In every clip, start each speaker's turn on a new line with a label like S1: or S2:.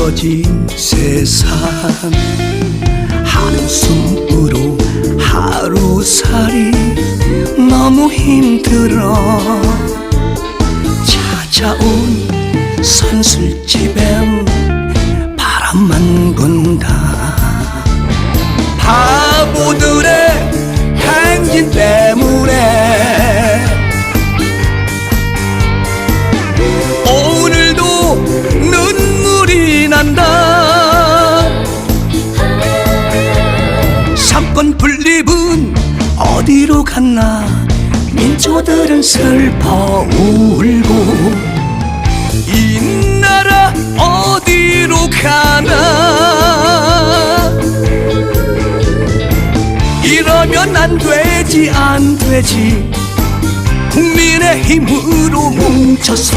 S1: 삐뚤어진 세상 한숨으로 하루살이 너무 힘들어. 찾아온 선술집엔 바람만 분다. 바보들 분립은 어디로 갔나? 민초들은 슬퍼 울고. 이 나라 어디로 가나? 이러면 안 되지 안 되지. 국민의 힘으로 뭉쳐서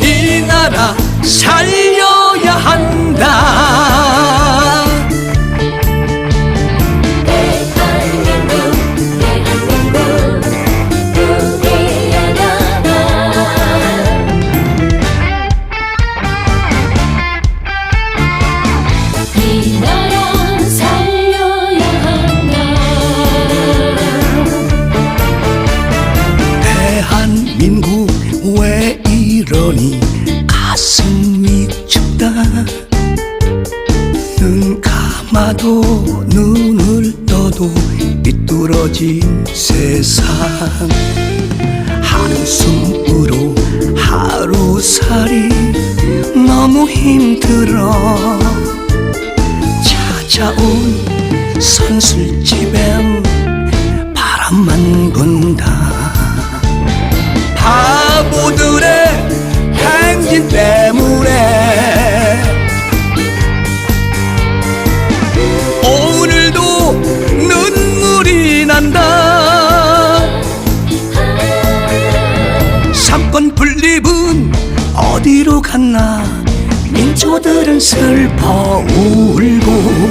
S1: 이 나라 살려야 한다 왜 이러니? 가슴이 춥다. 눈 감아도 눈을 떠도 삐뚤어진 세상. 한숨으로 하루살이 너무 힘들어. 찾아온 선술집 어디로 갔나? 민초들은 슬퍼 울고.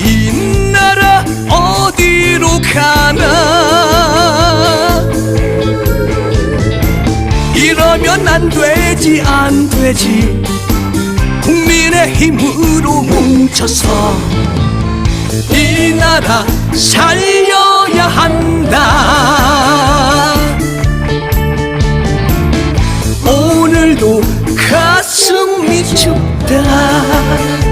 S1: 이 나라 어디로 가나? 이러면 안 되지 안 되지. 국민의 힘으로 뭉쳐서 이 나라 살려야 한다 오늘도 가슴이 춥다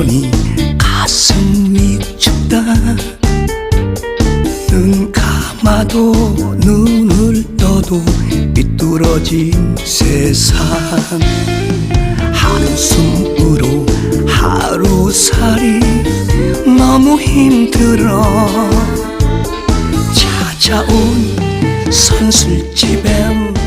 S1: 이러니 가슴이 춥다. 눈 감아도 눈을 떠도 삐뚤어진 세상. 한숨으로 하루살이 너무 힘들어. 찾아온 선술집엔